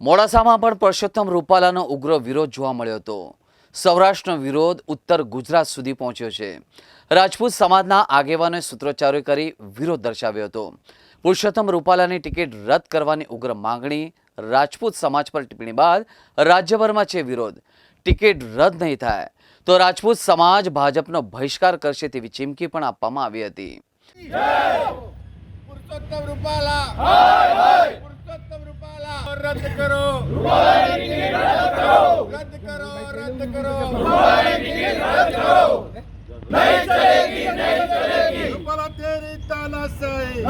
મોડાસામાં પણ પરસોત્તમ રૂપાલાનો ઉગ્ર વિરોધ જોવા મળ્યો હતો. સૌરાષ્ટ્રનો વિરોધ ઉત્તર ગુજરાત સુધી પહોંચ્યો છે. રાજપૂત સમાજના આગેવાનોએ સૂત્રોચ્ચારો કરી વિરોધ દર્શાવ્યો હતો. પુરુષોત્તમ રૂપાલાની ટિકિટ રદ કરવાની ઉગ્ર માંગણી રાજપૂત સમાજ પર ટિપ્પણી બાદ રાજ્યભરમાં છે વિરોધ. ટિકિટ રદ નહીં થાય તો રાજપૂત સમાજ ભાજપનો બહિષ્કાર કરશે તેવી ચીમકી પણ આપવામાં આવી હતી. પુરુષોત્તમ રૂપાલા! રૂપાલા રદ કરો રદ કરો રદ કરો રૂપાલા તેરી તાનાશાહી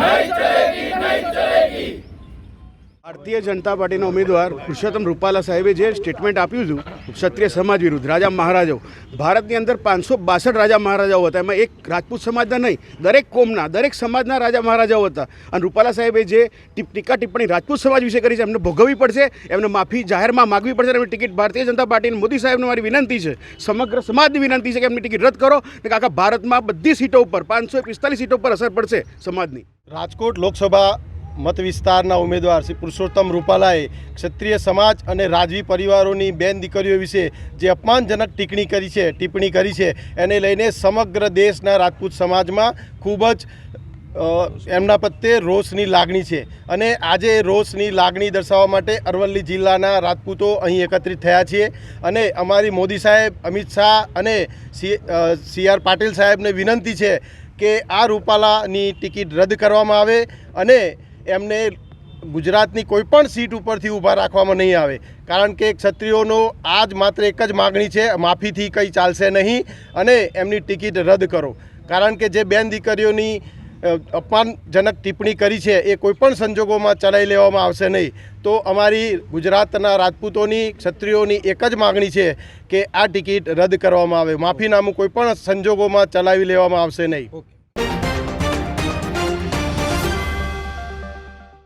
ભારતીય જનતા પાર્ટીના ઉમેદવાર પુરુષોત્તમ રૂપાલા સાહેબે જે સ્ટેટમેન્ટ આપ્યું હતું, ક્ષત્રિય સમાજ વિરુદ્ધ, રાજા મહારાજાઓ. ભારતની અંદર પાંચસો બાસઠ રાજા મહારાજાઓ હતા. એમાં એક રાજપૂત સમાજના નહીં, દરેક કોમના, દરેક સમાજના રાજા મહારાજાઓ હતા. અને રૂપાલા સાહેબે જે ટીકા ટિપ્પણી રાજપૂત સમાજ વિશે કરી છે, એમને ભોગવવી પડશે, એમને માફી જાહેરમાં માગવી પડશે, એમની ટિકિટ ભારતીય જનતા પાર્ટીની મોદી સાહેબને મારી વિનંતી છે, સમગ્ર સમાજની વિનંતી છે કે એમની ટિકિટ રદ કરો, ને આખા ભારતમાં બધી સીટો ઉપર, પાંચસો પિસ્તાલીસ સીટો ઉપર અસર પડશે સમાજની. રાજકોટ લોકસભા મત વિસ્તારના ઉમેદવાર શ્રી પુરુષોત્તમ રૂપાલાએ ક્ષત્રિય સમાજ અને રાજવી પરિવારોની બેન દીકરીઓ વિશે જે અપમાનજનક ટિપ્પણી કરી છે, ટિપ્પણી કરી છે, એને લઈને સમગ્ર દેશના રાજપૂત સમાજમાં ખૂબ જ એમના પ્રત્યે રોષની લાગણી છે. અને આજે રોષની લાગણી દર્શાવવા માટે અરવલ્લી જિલ્લાના રાજપૂતો અહીં એકત્રિત થયા છીએ. અને અમારી મોદી સાહેબ, અમિત શાહ અને સી સી આર પાટીલ સાહેબને વિનંતી છે કે આ રૂપાલાની ટિકિટ રદ કરવામાં આવે અને એમને ગુજરાતની કોઈ પણ સીટ ઉપરથી ઊભા રાખવામાં નહીં આવે. કારણ કે ક્ષત્રિયોનો આ જ માત્ર એક જ માગણી છે, માફીથી કંઈ ચાલશે નહીં અને એમની ટિકિટ રદ કરો. કારણ કે જે બેન દીકરીઓની અપમાનજનક ટિપ્પણી કરી છે, એ કોઈપણ સંજોગોમાં ચલાવી લેવામાં આવશે નહીં. તો અમારી ગુજરાતના રાજપૂતોની, ક્ષત્રિયોની એક જ માગણી છે કે આ ટિકિટ રદ કરવામાં આવે. માફીનામું કોઈપણ સંજોગોમાં ચલાવી લેવામાં આવશે નહીં.